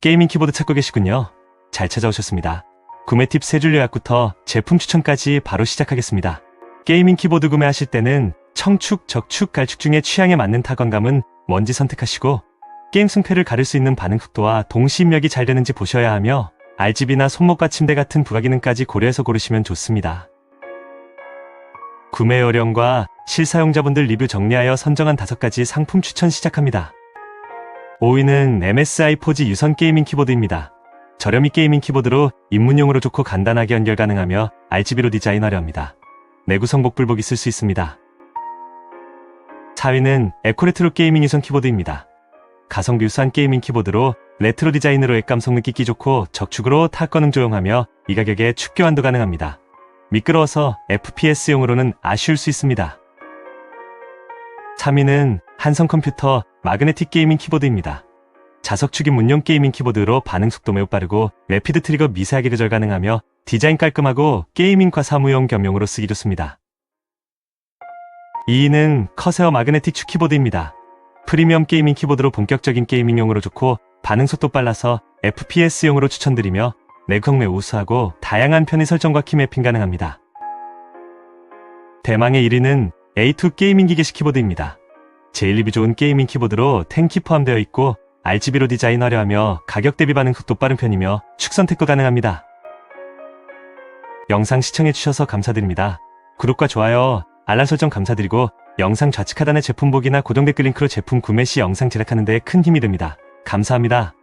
게이밍 키보드 찾고 계시군요. 잘 찾아오셨습니다. 구매 팁 세 줄 요약부터 제품 추천까지 바로 시작하겠습니다. 게이밍 키보드 구매하실 때는 청축, 적축, 갈축 중에 취향에 맞는 타건감은 뭔지 선택하시고 게임 승패를 가릴 수 있는 반응 속도와 동시 입력이 잘 되는지 보셔야 하며 RGB나 손목과 침대 같은 부가 기능까지 고려해서 고르시면 좋습니다. 구매 요령과 실사용자분들 리뷰 정리하여 선정한 5가지 상품 추천 시작합니다. 5위는 MSI 포지 유선 게이밍 키보드입니다. 저렴이 게이밍 키보드로 입문용으로 좋고 간단하게 연결 가능하며 RGB로 디자인 화려합니다. 내구 성 복 불복이 쓸 수 있습니다. 4위는 에코레트로 게이밍 유선 키보드입니다. 가성비 유사한 게이밍 키보드로 레트로 디자인으로 액감성 느끼기 좋고 적축으로 타건응 조용하며 이 가격에 축 교환도 가능합니다. 미끄러워서 FPS용으로는 아쉬울 수 있습니다. 3위는 한성 컴퓨터 마그네틱 게이밍 키보드입니다. 자석축이 문용 게이밍 키보드로 반응 속도 매우 빠르고 레피드 트리거 미세하게 조절 가능하며 디자인 깔끔하고 게이밍과 사무용 겸용으로 쓰기 좋습니다. 2위는 커세어 마그네틱 축 키보드입니다. 프리미엄 게이밍 키보드로 본격적인 게이밍용으로 좋고 반응 속도 빨라서 FPS용으로 추천드리며 내구성 매우 우수하고 다양한 편의 설정과 키 매핑 가능합니다. 대망의 1위는 A2 게이밍 기계식 키보드입니다. 제일 리뷰 좋은 게이밍 키보드로 탱키 포함되어 있고 RGB로 디자인 화려하며 가격 대비 반응 속도 빠른 편이며 축 선택도 가능합니다. 영상 시청해주셔서 감사드립니다. 구독과 좋아요, 알람 설정 감사드리고 영상 좌측 하단의 제품 보기나 고정 댓글 링크로 제품 구매 시 영상 제작하는 데 큰 힘이 됩니다. 감사합니다.